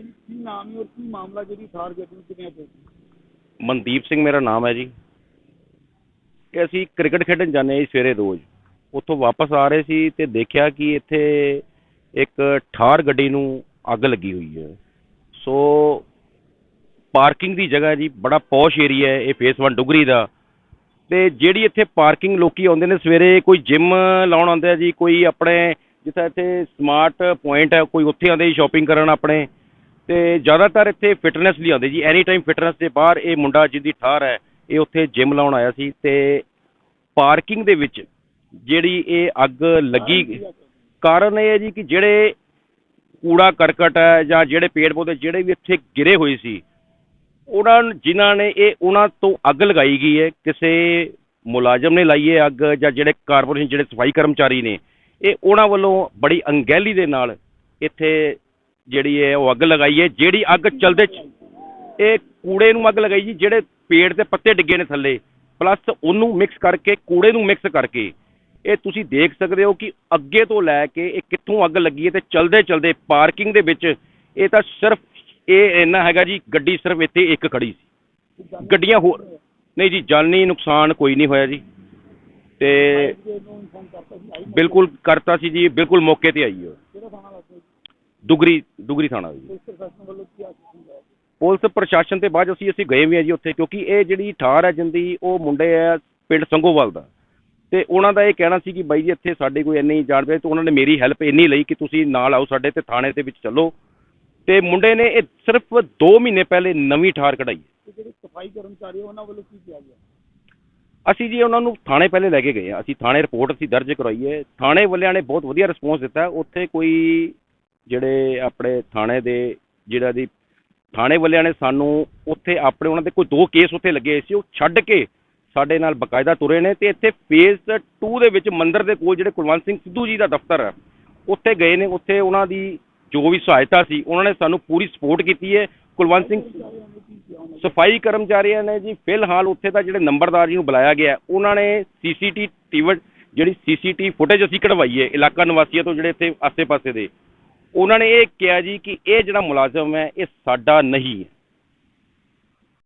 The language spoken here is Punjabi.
ਬਾਈ ਜੀ ਕੀ ਨਾਮ ਹੈ ਔਰ ਕੀ ਮਾਮਲਾ ਜਿਹੜੀ ਥਾਰ ਗੱਡੀ ਨੂੰ ਕਿਵੇਂ ਪਈ ਮਨਦੀਪ ਸਿੰਘ ਮੇਰਾ ਨਾਮ ਹੈ ਜੀ। ਕਿ ਅਸੀਂ ਕ੍ਰਿਕਟ ਖੇਡਣ ਜਾਂਦੇ ਹਾਂ ਜੀ ਸਵੇਰੇ ਰੋਜ਼ ਉੱਥੋਂ ਵਾਪਸ ਆ ਰਹੇ ਸੀ ਤੇ ਦੇਖਿਆ ਕਿ ਇੱਥੇ ਇੱਕ ਠਾਰ ਗੱਡੀ ਨੂੰ ਅੱਗ ਲੱਗੀ ਹੋਈ ਹੈ। ਸੋ ਪਾਰਕਿੰਗ ਦੀ ਜਗ੍ਹਾ ਜੀ, ਬੜਾ ਪੌਸ਼ ਏਰੀਆ ਹੈ, ਇਹ ਫੇਸ 1 ਡੁਗਰੀ ਦਾ। ਤੇ ਜਿਹੜੀ ਇੱਥੇ ਪਾਰਕਿੰਗ ਲੋਕੀ ਆਉਂਦੇ ਨੇ ਸਵੇਰੇ, ਕੋਈ ਜਿਮ ਲਾਉਣ ਆਉਂਦੇ ਆ ਜੀ, ਕੋਈ ਆਪਣੇ ਜਿੱਥੇ ਇੱਥੇ ਸਮਾਰਟ ਪੁਆਇੰਟ ਹੈ, ਕੋਈ ਉੱਥੇ ਆਉਂਦੇ ਜੀ ਸ਼ਾਪਿੰਗ ਕਰਨ ਆਪਣੇ। ਤੇ ਜ਼ਿਆਦਾਤਰ ਇੱਥੇ ਫਿਟਨੈਸ ਲਈ ਆਉਂਦੇ ਜੀ। ਐਨੀ ਟਾਈਮ ਫਿਟਨੈਸ ਦੇ ਬਾਹਰ ਇਹ ਮੁੰਡਾ ਜਿਹਦੀ ਠਾਰ ਹੈ ਇਹ ਉੱਥੇ ਜਿਮ ਲਾਉਣ ਆਇਆ ਸੀ ਤੇ ਪਾਰਕਿੰਗ ਦੇ ਵਿੱਚ ਜਿਹੜੀ ਇਹ ਅੱਗ ਲੱਗੀ ਕਾਰਨ ਇਹ ਹੈ ਜੀ ਕਿ ਜਿਹੜੇ ਕੂੜਾ ਕਰਕਟ ਹੈ ਜਾਂ ਜਿਹੜੇ ਪੇੜ ਪੌਦੇ ਜਿਹੜੇ ਵੀ ਇੱਥੇ ਗਿਰੇ ਹੋਏ ਸੀ ਉਹਨਾਂ ਜਿਨ੍ਹਾਂ ਨੇ ਇਹ ਉਹਨਾਂ ਤੋਂ ਅੱਗ ਲਗਾਈ ਗਈ ਹੈ। ਕਿਸੇ ਮੁਲਾਜ਼ਮ ਨੇ ਲਾਈ ਹੈ ਅੱਗ ਜਾਂ ਜਿਹੜੇ ਕਾਰਪੋਰੇਸ਼ਨ ਜਿਹੜੇ ਸਫ਼ਾਈ ਕਰਮਚਾਰੀ ਨੇ ਇਹ ਉਹਨਾਂ ਵੱਲੋਂ ਬੜੀ ਅੰਗੈਲੀ ਦੇ ਨਾਲ ਇੱਥੇ ਜਿਹੜੀ ਹੈ ਉਹ ਅੱਗ ਲਗਾਈ ਹੈ, ਜਿਹੜੀ ਅੱਗ ਚਲਦੇ ਇਹ ਕੂੜੇ ਨੂੰ ਅੱਗ ਲਗਾਈ ਜੀ, ਜਿਹੜੇ ਪੇੜ ਤੇ ਪੱਤੇ ਡਿੱਗੇ ਨੇ ਥੱਲੇ ਪਲੱਸ ਉਹਨੂੰ ਮਿਕਸ ਕਰਕੇ, ਕੂੜੇ ਨੂੰ ਮਿਕਸ ਕਰਕੇ, ਇਹ ਤੁਸੀਂ ਦੇਖ ਸਕਦੇ ਹੋ ਕਿ ਅੱਗੇ ਤੋਂ ਲੈ ਕੇ ਇਹ ਕਿੱਥੋਂ ਅੱਗ ਲੱਗੀ ਹੈ ਤੇ ਚਲਦੇ ਚਲਦੇ ਪਾਰਕਿੰਗ ਦੇ ਵਿੱਚ ਇਹ ਤਾਂ ਸਿਰਫ ਇਹ ਇੰਨਾ ਹੈਗਾ ਜੀ, ਗੱਡੀ ਸਿਰਫ ਇੱਥੇ ਇੱਕ ਖੜੀ ਸੀ। ਗੱਡੀਆਂ ਹੋਰ, ਨਹੀਂ ਜੀ, ਜਾਨੀ ਨੁਕਸਾਨ ਕੋਈ ਨਹੀਂ ਹੋਇਆ ਜੀ। ਤੇ ਬਿਲਕੁਲ ਕਰਤਾ ਸੀ ਜੀ, ਬਿਲਕੁਲ ਮੌਕੇ ਤੇ ਆਈ ਉਹ ਦੁਗਰੀ ਦੁਗਰੀ ਥਾਣਾ ਜੀ। ਪੁਲਿਸ ਪ੍ਰਸ਼ਾਸਨ ਤੇ ਬਾਅਦ ਅਸੀਂ ਅਸੀਂ ਗਏ ਵੀ ਆ ਜੀ ਉੱਥੇ ਕਿਉਂਕਿ ਇਹ ਜਿਹੜੀ ਠਾਰ ਹੈ ਜਿੰਦੀ ਉਹ ਮੁੰਡੇ ਆ ਪਿੰਡ ਸੰਗੋਵਾਲ ਦਾ। ਤੇ ਉਹਨਾਂ ਦਾ ਇਹ ਕਹਿਣਾ ਸੀ ਕਿ ਬਾਈ ਜੀ ਇੱਥੇ ਸਾਡੇ ਕੋਈ ਇੰਨੀ ਜਾਣ ਪਏ ਤੇ ਉਹਨਾਂ ਨੇ ਮੇਰੀ ਹੈਲਪ ਇੰਨੀ ਲਈ ਕਿ ਤੁਸੀਂ ਨਾਲ ਆਓ ਸਾਡੇ ਤੇ ਥਾਣੇ ਦੇ ਵਿੱਚ ਚੱਲੋ। ਤੇ ਮੁੰਡੇ ਨੇ ਇਹ ਸਿਰਫ 2 ਮਹੀਨੇ ਪਹਿਲੇ ਨਵੀਂ ਠਾਰ ਕਢਾਈ ਜਿਹੜੇ ਸਫ਼ਾਈ ਕਰਮਚਾਰੀ ਉਹਨਾਂ ਵੱਲੋਂ ਕੀ ਕਿਹਾ ਗਿਆ? ਅਸੀਂ ਜੀ ਉਹਨਾਂ ਨੂੰ ਥਾਣੇ ਪਹਿਲੇ ਲੈ ਕੇ ਗਏ ਆ ਅਸੀਂ ਥਾਣੇ ਰਿਪੋਰਟ ਅਸੀਂ ਦਰਜ ਕਰਵਾਈ ਹੈ। ਥਾਣੇ ਵਾਲਿਆਂ ਨੇ ਬਹੁਤ ਵਧੀਆ ਰਿਸਪੌਂਸ ਦਿੱਤਾ। ਉੱਥੇ ਕੋਈ ਜਿਹੜੇ ਆਪਣੇ ਥਾਣੇ ਦੇ ਜਿਹੜਾ ਦੀ ਥਾਣੇ ਵਾਲਿਆਂ ਨੇ ਸਾਨੂੰ ਉੱਥੇ ਆਪਣੇ ਉਹਨਾਂ ਦੇ ਕੋਈ ਦੋ ਕੇਸ ਉੱਥੇ ਲੱਗੇ ਸੀ, ਉਹ ਛੱਡ ਕੇ ਸਾਡੇ ਨਾਲ ਬਕਾਇਦਾ ਤੁਰੇ ਨੇ ਤੇ ਇੱਥੇ ਫੇਜ਼ 2 ਦੇ ਵਿੱਚ ਮੰਦਰ ਦੇ ਕੋਲ ਜਿਹੜੇ ਕੁਲਵੰਤ ਸਿੰਘ ਸਿੱਧੂ ਜੀ ਦਾ ਦਫ਼ਤਰ ਹੈ, ਉੱਥੇ ਗਏ ਨੇ, ਉੱਥੇ ਉਹਨਾਂ ਦੀ ਜੋ ਵੀ ਸਹਾਇਤਾ ਸੀ, ਉਹਨਾਂ ਨੇ ਸਾਨੂੰ ਪੂਰੀ ਸਪੋਰਟ ਕੀਤੀ ਹੈ। ਕੁਲਵੰਤ ਸਿੰਘ ਸਫ਼ਾਈ ਕਰਮਚਾਰੀਆਂ ਨੇ ਜੀ, ਫਿਲਹਾਲ ਉੱਥੇ ਦਾ ਜਿਹੜੇ ਨੰਬਰਦਾਰ ਜੀ ਨੂੰ ਬੁਲਾਇਆ ਗਿਆ, ਉਹਨਾਂ ਨੇ ਸੀਸੀਟੀ ਟੀਵ ਜਿਹੜੀ ਸੀਸੀਟੀ ਫੁਟੇਜ ਅਸੀਂ ਕਢਵਾਈ ਹੈ, ਇਲਾਕਾ ਨਿਵਾਸੀਆਂ ਤੋਂ ਜਿਹੜੇ ਇੱਥੇ ਆਸੇ-ਪਾਸੇ ਦੇ। ਉਹਨਾਂ ਨੇ ਇਹ ਕਿਹਾ ਜੀ ਕਿ ਇਹ ਜਿਹੜਾ ਮੁਲਾਜ਼ਮ ਹੈ ਇਹ ਸਾਡਾ ਨਹੀਂ ਹੈ।